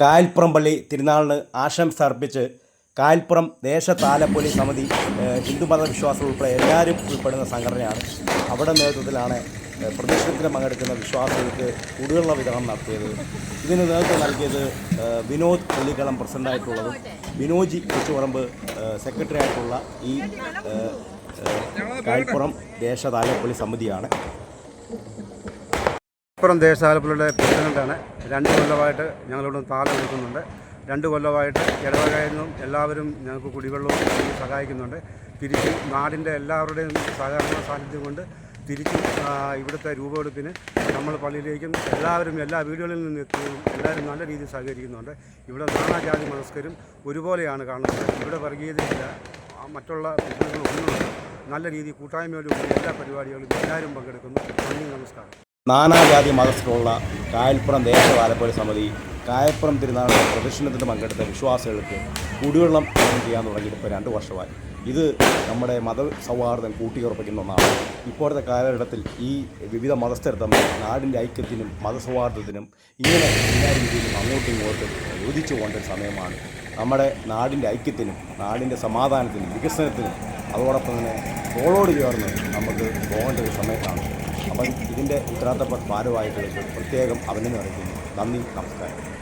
കായൽപ്പുറം പള്ളി തിരുനാളിന് ആശംസ അർപ്പിച്ച് കായൽപ്പുറം ദേശതാലപ്പൊലി സമിതി ഹിന്ദുമത വിശ്വാസം ഉൾപ്പെടെ എല്ലാവരും ഉൾപ്പെടുന്ന സംഘടനയാണ്. അവിടെ നേതൃത്വത്തിലാണ് പ്രദർശനത്തിന് പങ്കെടുക്കുന്ന വിശ്വാസികൾക്ക് കുടിവെള്ള വിതരണം നടത്തിയത്. ഇതിന് നേതൃത്വം നൽകിയത് വിനോദ് പുള്ളിക്കളം പ്രസിഡന്റായിട്ടുള്ളതും വിനോജി കൊച്ചുപറമ്പ് സെക്രട്ടറി ആയിട്ടുള്ള ഈ കായൽപ്പുറം ദേശതാലപ്പൊലി സമിതിയാണ്. മലപ്പുറം ദേശാലപ്പുഴയുടെ പ്രസിഡന്റാണ്. രണ്ട് കൊല്ലമായിട്ട് ഞങ്ങളിവിടെ താളം കൊടുക്കുന്നുണ്ട് രണ്ട് കൊല്ലമായിട്ട് ഇടവകയിൽ എല്ലാവരും ഞങ്ങൾക്ക് കുടിവെള്ളവും സഹായിക്കുന്നുണ്ട്. തിരിച്ചും നാടിന്റെ എല്ലാവരുടെയും സഹകരണ സാന്നിധ്യം കൊണ്ട് തിരിച്ചും ഇവിടുത്തെ രൂപമെടുപ്പിന് നമ്മൾ പള്ളിയിലേക്കും എല്ലാവരും എല്ലാ വീടുകളിൽ നിന്ന് എത്തുകയും എല്ലാവരും നല്ല രീതിയിൽ സഹകരിക്കുന്നുണ്ട്. ഇവിടെ നാനാജാതി മനസ്കരും ഒരുപോലെയാണ് കാണുന്നത്. ഇവിടെ വർഗീയതയില്ല. മറ്റുള്ള പ്രശ്നങ്ങളൊന്നുമില്ല നല്ല രീതിയിൽ കൂട്ടായ്മയോടുകൂടി എല്ലാ പരിപാടികളും എല്ലാവരും പങ്കെടുക്കുന്നു. നന്ദി നമസ്കാരം. നാനാജാതി മതസ്ഥരുള്ള കായൽപ്പുറം ദേശതാലപ്പൊലി സമിതി കായൽപ്പുറം തിരുനാളിലെ പ്രദർശനത്തിന് പങ്കെടുത്ത വിശ്വാസികൾക്ക് കുടിവെള്ളം വിതരണം ചെയ്യാൻ തുടങ്ങിയിട്ട് ഇപ്പോൾ രണ്ട് വർഷമായി. ഇത് നമ്മുടെ മത സൗഹാർദ്ദം കൂട്ടിയുറപ്പിക്കുന്ന ഒന്നാണ്. ഇപ്പോഴത്തെ കാലഘട്ടത്തിൽ ഈ വിവിധ മതസ്ഥർ തമ്മിൽ നാടിന്റെ ഐക്യത്തിനും മതസൗഹാർദ്ദത്തിനും ഇങ്ങനെ എല്ലാ രീതിയിലും അങ്ങോട്ടും ഇങ്ങോട്ടും യോജിച്ചു പോകേണ്ട സമയമാണ്. നമ്മുടെ നാടിന്റെ ഐക്യത്തിനും നാടിന്റെ സമാധാനത്തിനും വികസനത്തിനും അതോടൊപ്പം തന്നെ തോളോട് ചേർന്ന് നമുക്ക് പോകേണ്ട ഒരു സമയത്താണ് അപ്പം ഇതിന്റെ ഉത്തരവാദിത്തപ്പെട്ട ഭാരമായിട്ട് പ്രത്യേകം അഭിനന്ദനം അറിയിക്കുന്നു. നന്ദി നമസ്കാരം.